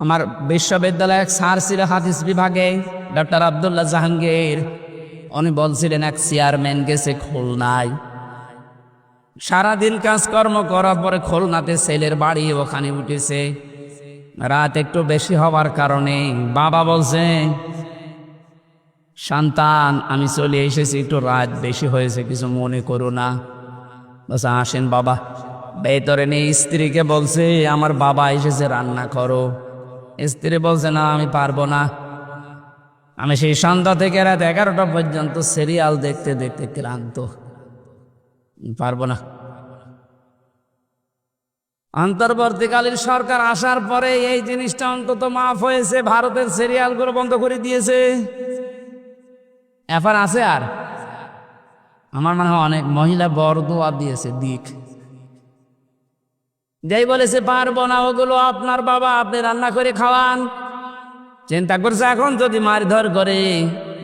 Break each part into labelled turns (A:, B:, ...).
A: আমার বিশ্ববিদ্যালয়ের স্যার ছিল হাদিস বিভাগে, ডক্টর আবদুল্লাহ জাহাঙ্গীর। উনি বলছিলেন, এক চেয়ারম্যান গেছে খুলনায়। সারাদিন কাজকর্ম করার পরে খুলনাতে ছেলের বাড়ি ওখানে উঠেছে। রাত একটু বেশি হওয়ার কারণে বাবা বলছে, সন্তান, আমি চলে এসেছি, একটু রাত বেশি হয়েছে, কিছু মনে করো না। বলছে, আসেন বাবা। ভেতরে নেই স্ত্রীকে বলছে, আমার বাবা এসেছে, রান্না করো। স্ত্রী বলছে, না, আমি পারব না। আমি সেই সন্ধ্যা থেকে রাত এগারোটা পর্যন্ত সিরিয়াল দেখতে দেখতে ক্লান্ত। পারব না। অন্তর্বর্তীকালীন সরকার আসার পরে এই জিনিসটা অন্তত মাফ হয়েছে, ভারতের সিরিয়ালগুলো বন্ধ করে দিয়েছে। এখন আছে আর? আমার মনে হয় অনেক মহিলা বড় দোয়া দিয়েছে, দিক। যাই বলেছে, পারব না, ওগুলো আপনার বাবা, আপনি রান্না করে খাওয়ান। চিন্তা করছে, এখন যদি মারধর করে,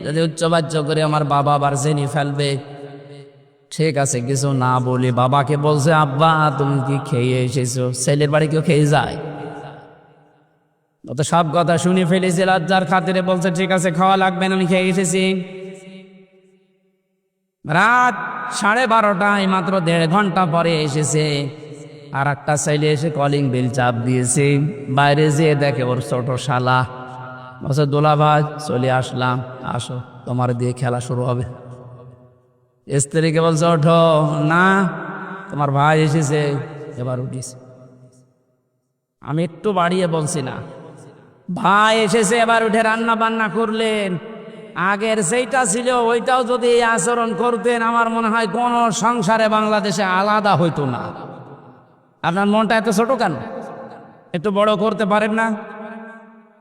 A: যদি উচ্চবাচ্য করে আমার বাবা আবার জেনে ফেলবে। ঠিক আছে, কিছু না বলি বাবাকে বলছে, আব্বা, তুমি কি খেয়ে এসেছ? ছেলের বাড়ি কেউ খেয়ে যায়? তো সব কথা শুনে ফেলেছে, লজ্জার খাতিরে বলছে, ঠিক আছে, খাওয়া লাগবে না, আমি খেয়ে এসেছি। রাত সাড়ে বারোটায় মাত্র দেড় ঘণ্টা পরে এসেছে। আর একটা সাইলে এসে কলিং বিল চাপ দিয়েছে। বাইরে যেয়ে দেখে ওর ছোট শালা। বলছে, দোলা ভাই, চলে আসলাম। আসো, তোমার দিয়ে খেলা শুরু হবে। স্ত্রীকে বলছে, ওঠো। না, তোমার ভাই এসেছে। এবার উঠিস আমি একটু বাড়িয়ে বলছি না। ভাই এসেছে, এবার উঠে রান্না বান্না করলেন। আগের সেইটা ছিল, ওইটাও যদি আচরণ করতেন, আমার মনে হয় কোনো সংসারে বাংলাদেশে আলাদা হইতো না। আপনার মনটা এত ছোট কেন? একটু বড় করতে পারেন না?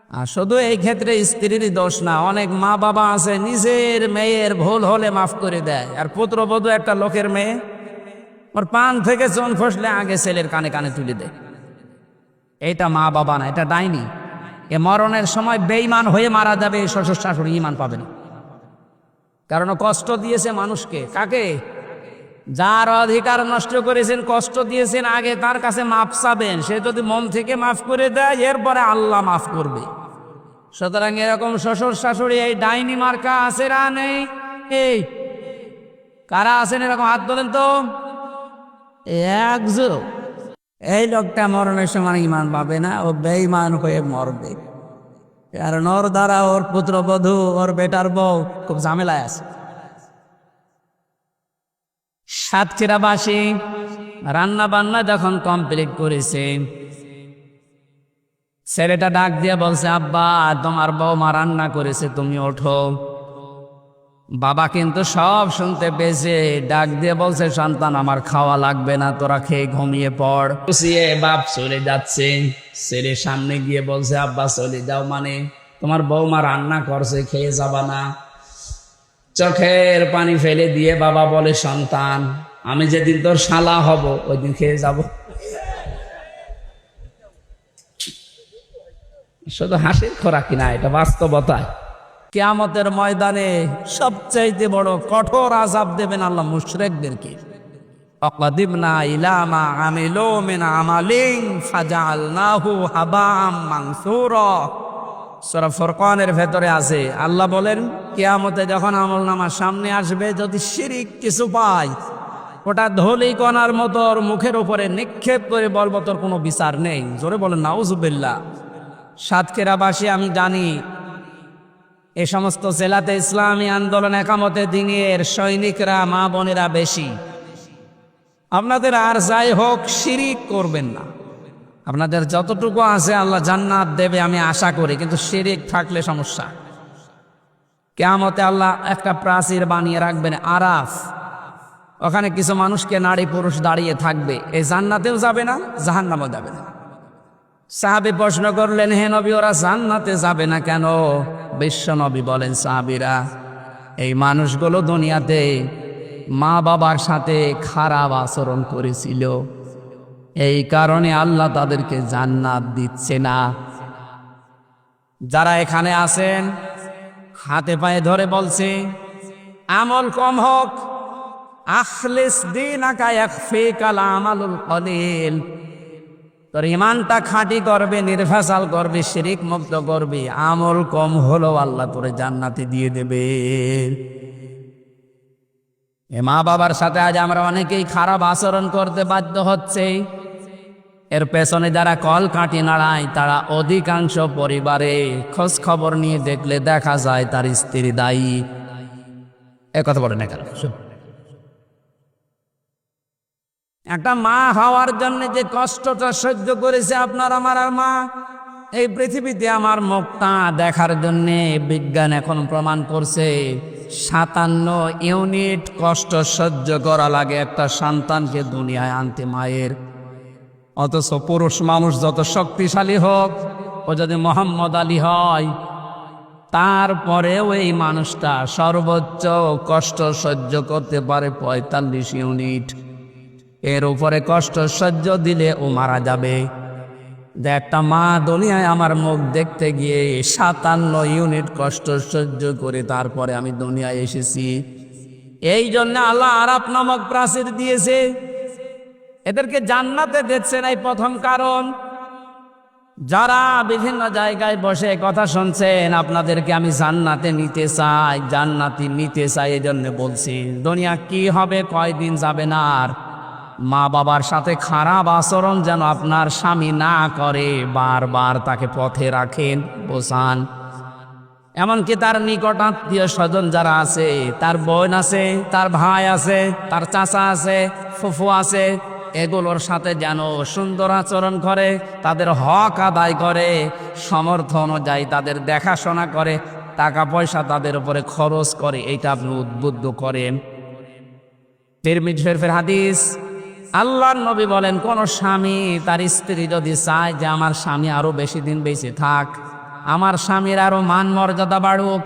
A: আর শুধু এই ক্ষেত্রে স্ত্রীরই দোষ না, অনেক মা বাবা আছে, নিজের মেয়ের ভুল হলে মাফ করে দেয়। আর পুত্রবধূ একটা লোকের মেয়ে, ওর পান থেকে চোন ফসলে আগে ছেলের কানে কানে তুলে দেয়। এটা মা বাবা না, এটা ডাইনি। এ মরণের সময় বেইমান হয়ে মারা যাবে শ্বশুর শাশুড়ি ইমান পাবে না। কারণ কষ্ট দিয়েছে মানুষকে। কাকে? যার অধিকার নষ্ট করেছেন, কষ্ট দিয়েছেন, আগে তার কাছে মাফ চাবেন। সে যদি মন থেকে মাফ করে দেয়, এরপরে আল্লাহ মাফ করবে। সুতরাং এরকম শ্বশুর শাশুড়ি, এই ডাইনি মার্কা আছে রা নেই? এই, কারা আছেন এরকম হাত তোলেন তো? একজো এই লোকটা মরণের সময় ইমান পাবে না, ও বেঈমান হয়ে মরবে। কারণ ওর দ্বারা ওর পুত্রবধূ, ওর বেটার বউ, খুব ঝামেলায় আছে। সাতক্ষীরাবাসী রান্না বান্না যখন কমপ্লিট করেছে, ছেলেটা ডাক দিয়ে বলছে, আব্বা, তোমার বৌমা রান্না করেছে, তুমি ওঠো। বাবা কিন্তু সব শুনতে পেয়েছে, ডাক দিয়ে বলছে, সন্তান, আমার খাওয়া লাগবে না, তোরা খেয়ে ঘুমিয়ে পড়। খুশিয়ে বাপ চলে যাচ্ছে, ছেলে সামনে গিয়ে বলছে, আব্বা, চলে যাও মানে তোমার বৌমা রান্না করছে, খেয়ে যাবা না। চোখের পানি ফেলে দিয়ে বাবা বলে, সন্তান, আমি যেদিন তোর শালা হব ওই দিন খেয়ে যাব। শুধু হাসির খোরাকি না, এটা বাস্তবতায়। কেয়ামতের ময়দানে সবচাইতে বড় কঠোর আজাব দেবেন আল্লাহ মুশরেকদেরকে। অকদিমনা ইলামা আমিলো মিন আমালিং ফাজালনাহু হাবাম মানসুরা। সূরা ফরকানের ভেতরে আছে। আল্লাহ বলেন, কেয়ামতে যখন আমল নামার সামনে আসবে, যদি শিরিক কিছু পায়, ওটা ধলি কণার মতো মুখের উপরে নিক্ষেপ করে বলব, তোর কোনো বিচার নেই। জোরে বলেন, নাউজুবিল্লাহ। সাতক্ষীরাবাসী, আমি জানি, এ সমস্ত জেলাতে ইসলামী আন্দোলন একামতে দিনের সৈনিকরা, মা বোনেরা বেশি। আপনাদের আর যাই হোক, শিরিক করবেন না। আপনাদের যতটুকু আছে আল্লাহ জান্নাত দেবে আমি আশা করি, কিন্তু শিরিক থাকলে সমস্যা। কেয়ামতে আল্লাহ একটা প্রাচীর বানিয়ে রাখবেন, আরাফ। ওখানে কিছু মানুষকে নারী পুরুষ দাঁড়িয়ে থাকবে। এই জান্নাতেও যাবে না, জাহান্নামও যাবে না। সাহাবি প্রশ্ন করলেন, হে নবী, ওরা জান্নাতে যাবে না কেন? বিশ্ব নবী বলেন, সাহাবিরা, এই মানুষগুলো দুনিয়াতে মা বাবার সাথে খারাপ আচরণ করেছিল। এই কারণে আল্লাহ তাদেরকে জান্নাত দিচ্ছে না। যারা এখানে আছেন, হাতে পায়ে ধরে বলছে, আমল কম হোক, আখলিস দিন কলিল। তোর ইমানটা খাঁটি করবে নির্ভেসাল করবে শিরিক মুক্ত করবে, আমল কম হলেও আল্লাহ তোরে জান্নাতে দিয়ে দেবে। এ মা বাবার সাথে আজ আমরা অনেকেই খারাপ আচরণ করতে বাধ্য হচ্ছে। এর পেছনে যারা কল কাটি নাড়ায় তারা অধিকাংশ পরিবারে খোঁজ খবর নিয়ে দেখলে দেখা যায় তার স্ত্রী দায়ী। এ কথা বলে না কেন? একটা মা হওয়ার জন্য যে কষ্টটা সহ্য করেছে আপনার আমার আর মা এই পৃথিবীতে আমার মুখটা দেখার জন্য বিজ্ঞান এখন প্রমাণ করছে সাতান্ন ইউনিট কষ্ট সহ্য করা লাগে একটা সন্তানকে দুনিয়ায় আনতে মায়ের। অথচ পুরুষ মানুষ যত শক্তিশালী হোক, ও যদি মোহাম্মদ আলী হয়, তারপরেও এই মানুষটা সর্বোচ্চ কষ্ট সহ্য করতে পারে পঁয়তাল্লিশ ইউনিট। এর উপরে কষ্ট সহ্য দিলে ও মারা যাবে। যে একটা মা দুনিয়ায় আমার মুখ দেখতে গিয়ে সাতান্ন ইউনিট কষ্ট সহ্য করে তারপরে আমি দুনিয়ায় এসেছি। এই জন্য আল্লাহ আরাপ নামক প্রাচীর দিয়েছে। এদেরকে জান্নাতে দিচ্ছেন এই প্রথম কারণ, যারা বিভিন্ন জায়গায় বসে কথা শুনছেন, আপনাদেরকে আমি জান্নাতে নিতে চাই, জান্নাতি নিতে চাই এই জন্য বলছি, দুনিয়া কি হবে, কয়দিন যাবে না, আর মা বাবার সাথে খারাপ আচরণ যেন আপনার স্বামী না করে, বারবার তাকে পথে রাখেন, বোঝান। এমনকি তার নিকট আত্মীয় স্বজন যারা আছে, তার বোন আছে, তার ভাই আছে, তার চাচা আছে, ফুফু আছে এগুলোর সাথে যেন সুন্দর আচরণ করে, তাদের হক আদায় করে সমর্থ অনুযায়ী তাদের দেখাশোনা করে টাকা পয়সা তাদের উপরে খরচ করে, এইটা আপনি উদ্বুদ্ধ করেন। তিরমিজ হাদিস, আল্লাহর নবী বলেন, কোন স্বামী তার স্ত্রী যদি চায় যে আমার স্বামী আরও বেশি দিন বেঁচে থাক, আমার স্বামীর আরও মান মর্যাদা বাড়ুক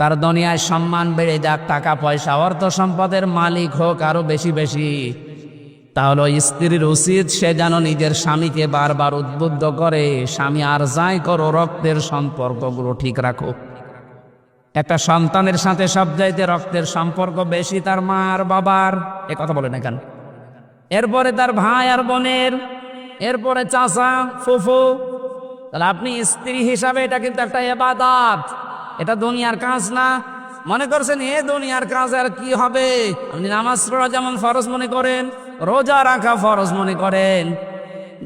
A: তার দুনিয়ায় সম্মান বেড়ে যাক, টাকা, পয়সা, অর্থ সম্পদের মালিক হোক আরও বেশি বেশি। তাহলে স্ত্রীর উচিত সে যেন নিজের স্বামীকে বারবার উদ্বুদ্ধ করে, স্বামী, আর যাই করো, রক্তের সম্পর্কগুলো ঠিক রাখো। একটা সন্তানের সাথে সব চাইতে রক্তের সম্পর্ক বেশি তার মা আর বাবার, এ কথা বলে না কেন এরপরে তার ভাই আর বোনের, এরপরে চাচা, ফুফু। তাহলে আপনি স্ত্রী হিসাবে এটা কিন্তু একটা এবাদাত। এটা দুনিয়ার কাজ না। মনে করছেন, এ দুনিয়ার কাজ আর কি হবে? আপনি নামাজ পড়া যেমন ফরজ মনে করেন, রোজা রাখা ফরজ মনে করেন।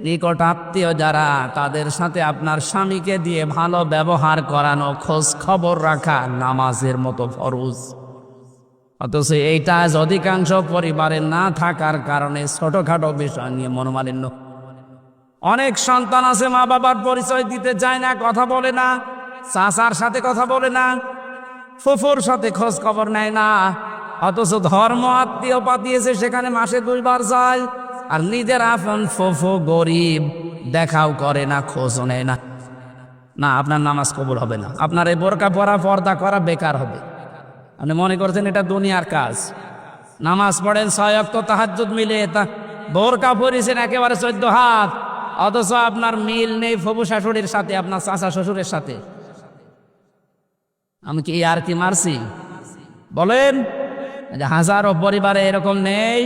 A: নিকট আত্মীয় যারা, তাদের সাথে আপনার স্বামীকে দিয়ে ভালো ব্যবহার করানো, খোঁজ খবর রাখা নামাজের মতো ফরজ। অথচ এইটা আজ অধিকাংশ পরিবারে না থাকার কারণে ছোটখাটো বিষয় নিয়ে মনোমালিন্য। অনেক সন্তান আছে মা বাবার পরিচয় দিতে চায় না, কথা বলে না। চাচার সাথে কথা বলে না, ফুফুর সাথে খোঁজ খবর নেয় না, অথচ ধর্ম আত্মীয় পাতিয়েছে সেখানে মাসে দুইবার যায়, আর নিজের আপন ফুফু গরিব, দেখাও করে না, খোঁজও নেয় না। না, আপনার নামাজ কবুল হবে না। আপনার এই বোরকা পরা, পর্দা করা বেকার হবে। আপনি মনে করছেন এটা দুনিয়ার কাজ। নামাজ পড়েন ছয় অক্ত তাহাজ্জুদ মিলে, তা বোরকা পরিছেন একেবারে চোদ্দ হাত, অথচ আপনার মিল নেই ফবু শাশুড়ির সাথে, আপনার চাচা শ্বশুরের সাথে। আমি কি আর কি মারছি? বলেন হাজারো পরিবারে এরকম নেই।